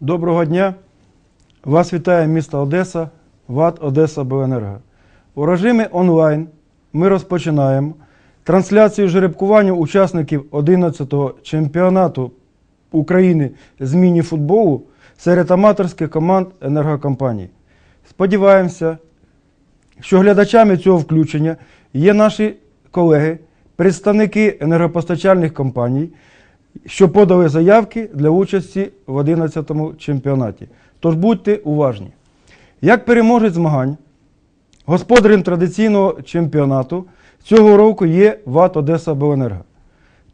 Доброго дня! Вас вітає місто Одеса, ВАД Одеса Беленерго. У режимі онлайн ми розпочинаємо трансляцію жеребкування учасників 11-го чемпіонату України з міні-футболу серед аматорських команд енергокомпаній. Сподіваємося, що глядачами цього включення є наші колеги, представники енергопостачальних компаній, що подали заявки для участі в 11-му чемпіонаті. Тож будьте уважні. Як переможець змагань, господарем традиційного чемпіонату цього року є ВАТ Одеса Беленерго.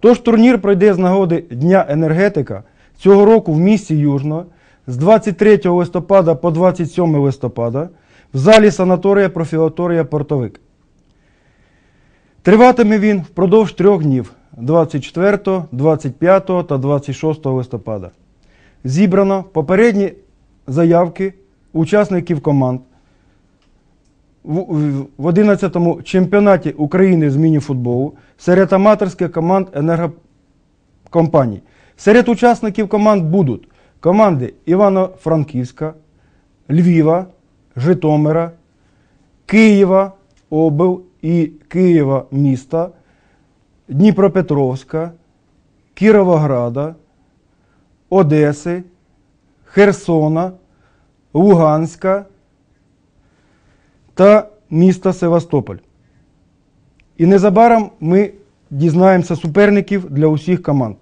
Тож турнір пройде з нагоди Дня енергетика цього року в місті Южно з 23 листопада по 27 листопада в залі санаторія профілаторія Портовик. Триватиме він впродовж трьох днів 24, 25 та 26 листопада. Зібрано попередні заявки учасників команд в в- в 11-му чемпіонаті України з міні-футболу серед аматорських команд енергокомпаній. Серед учасників команд будуть команди Івано-Франківська, Львіва, Житомира, Києва, Обл і Києва міста, Дніпропетровська, Кіровограда, Одеси, Херсона, Луганська та міста Севастополь. І незабаром ми дізнаємося суперників для усіх команд.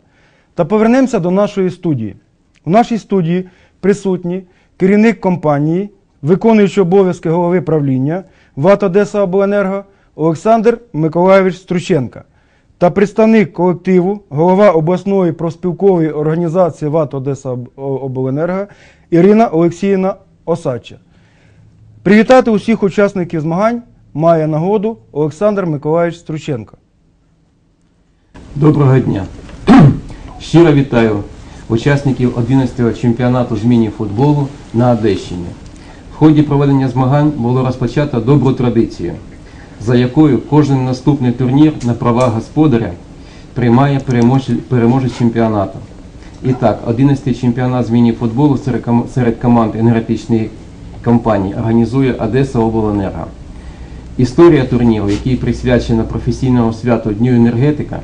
Та повернемося до нашої студії. У нашій студії присутні керівник компанії, виконуючий обов'язки голови правління ВАТ Одеса Обленерго Олександр Миколайович Струченка та представник колективу, голова обласної профспілкової організації ВАТ Одеса Обленерго Ірина Олексіївна Осадча. Привітати усіх учасників змагань має нагоду Олександр Миколаївич Струченко. Доброго дня. Щиро вітаю учасників 11-го чемпіонату з міні-футболу на Одещині. В ході проведення змагань було розпочато добру традицію, за якою кожен наступний турнір на правах господаря приймає переможець чемпіонату. І так, 11-й чемпіонат з міні-футболу серед команд енергетичної компанії організує Одеса Обленерго. Історія турніру, який присвячена професійному святу Дню енергетика,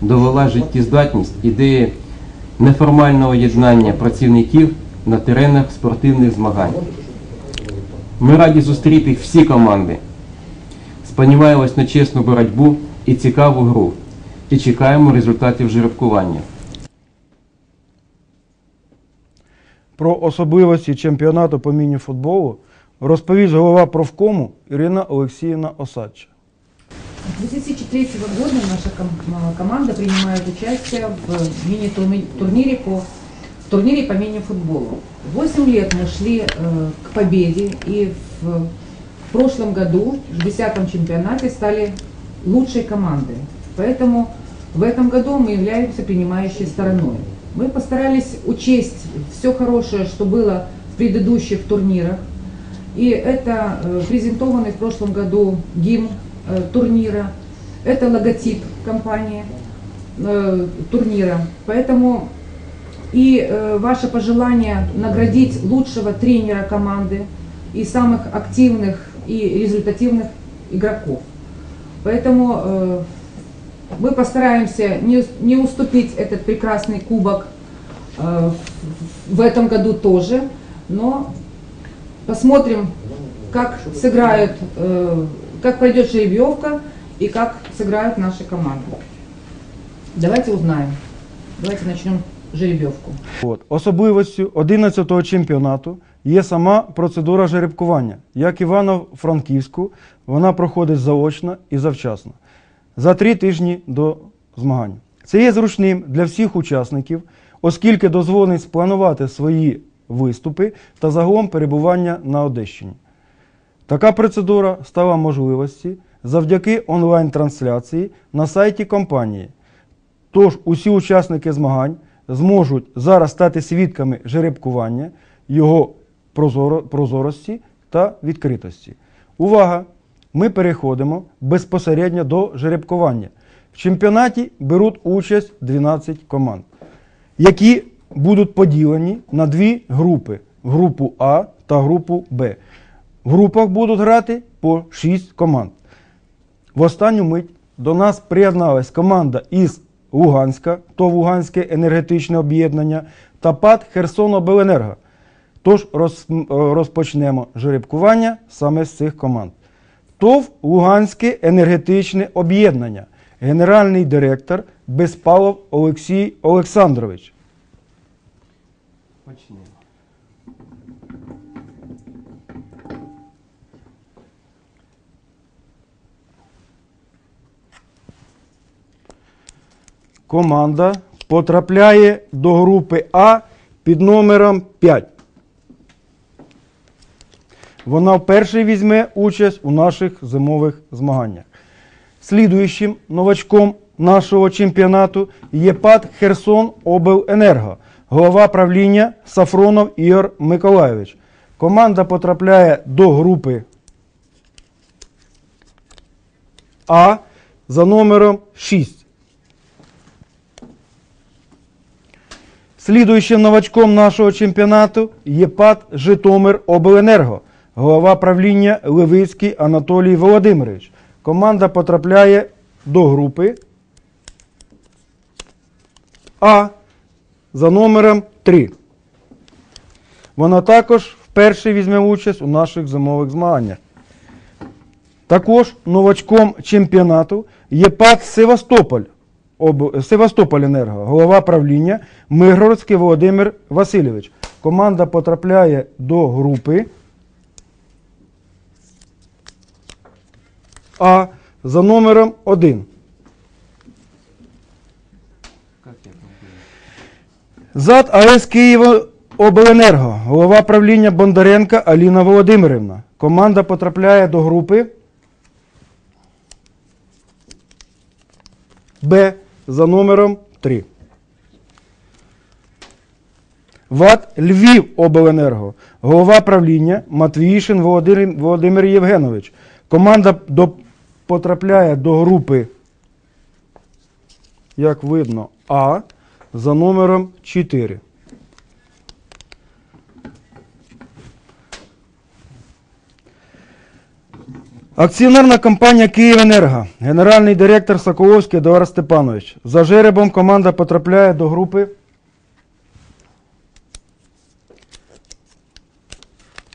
довела життєздатність ідеї неформального єднання працівників на теренах спортивних змагань. Ми раді зустріти всі команди. Сподіваємось на чесну боротьбу і цікаву гру. І чекаємо результатів жеребкування. Про особливості чемпіонату по міні-футболу розповість голова профкому Ірина Олексіївна Осадча. С 2003 года наша команда принимает участие в мини-турнире по, в турнире по мини-футболу. Восемь лет мы шли э, к победе и в, в прошлом году, в 10 чемпионате, стали лучшей командой. Поэтому в этом году мы являемся принимающей стороной. Мы постарались учесть все хорошее, что было в предыдущих турнирах. И это э, презентованный в прошлом году гимн э, турнира, это логотип компании э, турнира. Поэтому и ваше пожелание наградить лучшего тренера команды и самых активных и результативных игроков. Поэтому э, мы постараемся не, не уступить этот прекрасный кубок э, в- в этом году тоже, но Посмотрим, как сыграют, э, как пройдет жеребьевка и как сыграют наши команды. Давайте узнаем. Давайте начнем жеребьевку. От. Особливістю 11-го чемпіонату є сама процедура жеребкування. Як Івано-Франківську, вона проходить заочно і завчасно за три тижні до змагань. Це є зручним для всіх учасників, оскільки дозволить спланувати свої виступи та загалом перебування на Одещині. Така процедура стала можливості завдяки онлайн-трансляції на сайті компанії. Тож усі учасники змагань зможуть зараз стати свідками жеребкування, його прозоро- прозорості та відкритості. Увага! Ми переходимо безпосередньо до жеребкування. В чемпіонаті беруть участь 12 команд, які будуть поділені на дві групи: групу А та групу Б. В групах будуть грати по 6 команд. В останню мить до нас приєдналась команда із Луганська, то Луганське енергетичне об'єднання та ПАД Херсонобленерго. Тож е, розпочнемо жеребкування саме з цих команд. ТОВ Луганське енергетичне об'єднання, генеральний директор Безпалов Олексій Олександрович. Почнемо. Команда потрапляє до групи А під номером 5. Вона вперше візьме участь у наших зимових змаганнях. Слідуючим новачком нашого чемпіонату є ПАД Херсон Обленерго, голова правління Сафронов Ігор Миколайович. Команда потрапляє до групи А за номером 6. Слідуючим новачком нашого чемпіонату є ПАД Житомир Обленерго, голова правління Левицький Анатолій Володимирович. Команда потрапляє до групи А за номером 3. Вона також вперше візьме участь у наших зимових змаганнях. Також новачком чемпіонату є ПАД Севастополь, об, Севастополь Енерго, голова правління Миргородський Володимир Васильович. Команда потрапляє до групи А за номером 1. Как я там буду? ЗАД АЕС Києва Обленерго, голова правління Бондаренка Аліна Володимирівна. Команда потрапляє до групи Б за номером 3. ВАД Львів Обленерго, голова правління Володимир, Володимир Євгенович. Команда до, потрапляє до групи, як видно, А за номером 4. Акціонерна компанія «Київенерго», генеральний директор Соколовський Едуард Степанович. За жеребом команда потрапляє до групи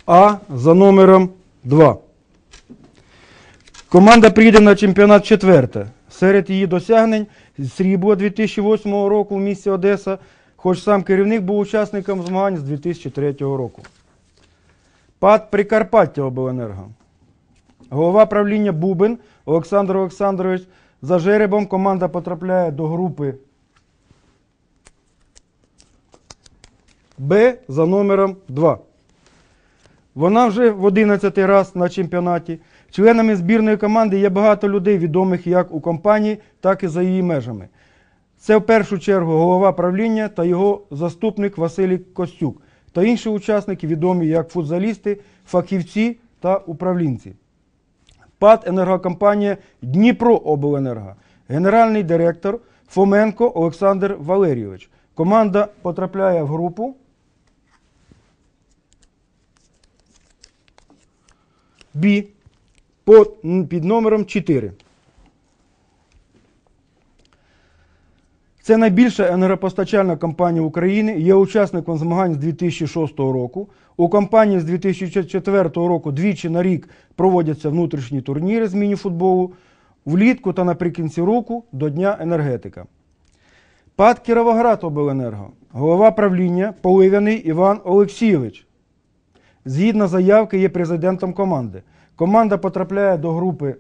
А за номером 2. Команда приїде на чемпіонат четверте. Серед її досягнень срібло 2008 року в місті Одеса, хоч сам керівник був учасником змагань з 2003 року. ПАД Прикарпаття Обленерго. Голова правління Бубен Олександр Олександрович. За жеребом команда потрапляє до групи Б за номером 2. Вона вже в 11 раз на чемпіонаті. Членами збірної команди є багато людей, відомих як у компанії, так і за її межами. Це в першу чергу голова правління та його заступник Василій Костюк та інші учасники, відомі як футзалісти, фахівці та управлінці. ПАД енергокомпанія Дніпро Обленерго, генеральний директор Фоменко Олександр Валерійович. Команда потрапляє в групу Б по- м, під номером 4. Це найбільша енергопостачальна компанія України, є учасником змагань з 2006 року. У компанії з 2004 року двічі на рік проводяться внутрішні турніри з міні-футболу, влітку та наприкінці року до Дня енергетика. ПАД Кіровоград Обленерго, голова правління Поливяний Іван Олексійович. Згідно заявки, є президентом команди. Команда потрапляє до групи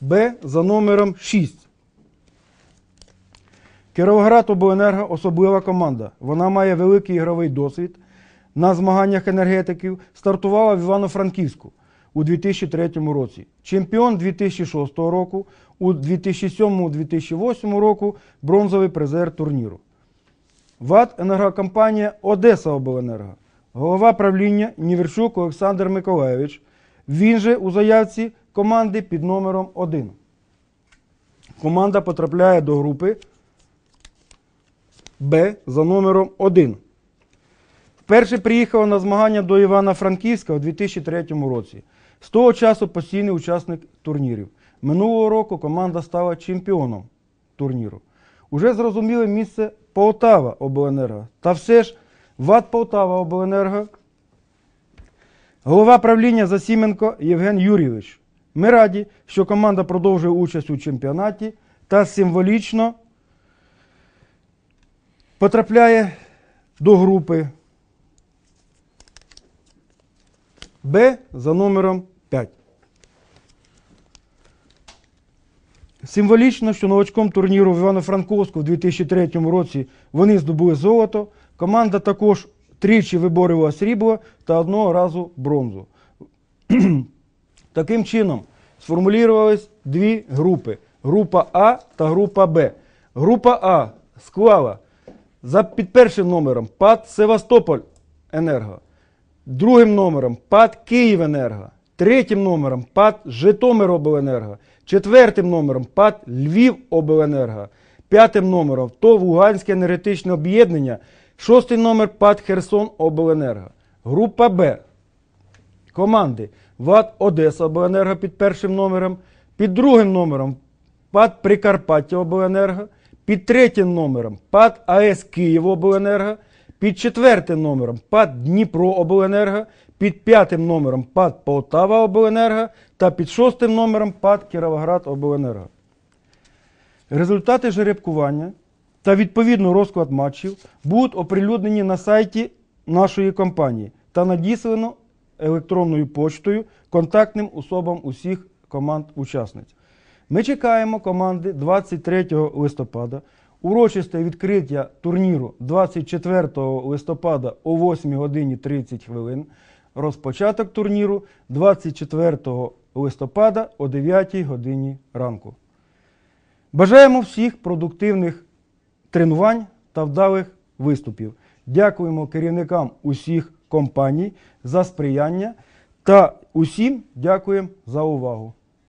Б за номером 6. Кіровоград Обленерго особлива команда. Вона має великий ігровий досвід. На змаганнях енергетиків стартувала в Івано-Франківську у 2003 році. Чемпіон 2006 року, у 2007-2008 року бронзовий призер турніру. ВАД енергокомпанія Одеса Обленерго. Голова правління Ніверчук Олександр Миколайович. Він же у заявці команди під номером 1. Команда потрапляє до групи Б за номером 1. Вперше приїхала на змагання до Івано-Франківська у 2003 році. З того часу постійний учасник турнірів. Минулого року команда стала чемпіоном турніру. Уже зрозуміле місце Полтава Обленерго. Та все ж ВАД Полтава Обленерго. Голова правління Засіменко Євген Юрійович. Ми раді, що команда продовжує участь у чемпіонаті та символічно потрапляє до групи Б за номером 5. Символічно, що новачком турніру в Івано-Франковську в 2003 році вони здобули золото. Команда також тричі виборювала срібло та одного разу бронзу. Таким чином сформулювались дві групи: група А та група Б. Група А склала за під першим номером ПАД Севастополь Енерго, другим номером ПАД Київенерго, третім номером ПАД Житомиробленерго, четвертим номером ПАД Львівобленерго, п'ятим номером ТОВ Луганське енергетичне об'єднання, шостий номер ПАД Херсон Обленерго. Група Б. Команди. ВАД Одеса Обленерго під першим номером, під другим номером ПАД Прикарпаття Обленерго, під третім номером ПАД АЕС Київ Обленерго, під четвертим номером ПАД Дніпро Обленерго, під п'ятим номером ПАД Полтава Обленерго та під шостим номером ПАД Кіровоград Обленерго. Результати жеребкування та відповідно розклад матчів будуть оприлюднені на сайті нашої компанії та надіслано електронною поштою контактним особам усіх команд-учасниць. Ми чекаємо команди 23 листопада, урочисте відкриття турніру 24 листопада о 8 годині 30 хвилин, розпочаток турніру 24 листопада о 9 годині ранку. Бажаємо всіх продуктивних тренувань та вдалих виступів. Дякуємо керівникам усіх компаній за сприяння та усім дякуємо за увагу.